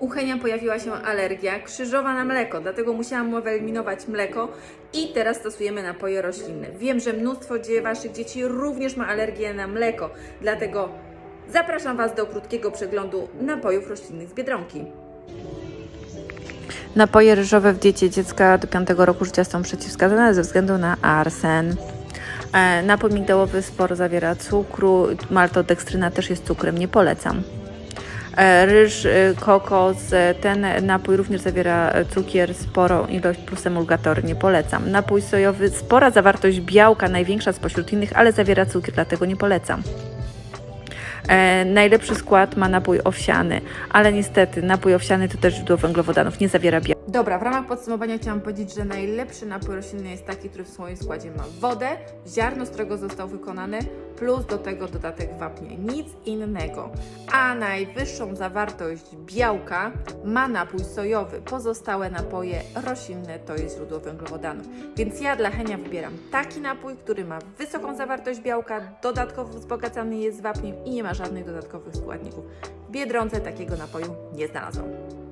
U Henia pojawiła się alergia krzyżowa na mleko, dlatego musiałam mu wyeliminować mleko i teraz stosujemy napoje roślinne. Wiem, że mnóstwo Waszych dzieci również ma alergię na mleko, dlatego zapraszam Was do krótkiego przeglądu napojów roślinnych z Biedronki. Napoje ryżowe w diecie dziecka do 5 roku życia są przeciwwskazane ze względu na arsen. E, Napój migdałowy sporo zawiera cukru, maltodekstryna też jest cukrem, nie polecam. E, Ryż, e, kokos, e, ten napój również zawiera cukier, sporą ilość plus emulgatory, nie polecam. Napój sojowy, spora zawartość białka, największa spośród innych, ale zawiera cukier, dlatego nie polecam. E, najlepszy skład ma napój owsiany, ale niestety napój owsiany to też źródło węglowodanów, nie zawiera białka. Dobra, w ramach podsumowania chciałam powiedzieć, że najlepszy napój roślinny jest taki, który w swoim składzie ma wodę, ziarno, z którego został wykonany, plus do tego dodatek wapnia. Nic innego. A najwyższą zawartość białka ma napój sojowy. Pozostałe napoje roślinne to jest źródło węglowodanów. Więc ja dla Henia wybieram taki napój, który ma wysoką zawartość białka, dodatkowo wzbogacany jest wapniem i nie ma żadnych dodatkowych składników. W Biedronce takiego napoju nie znalazłam.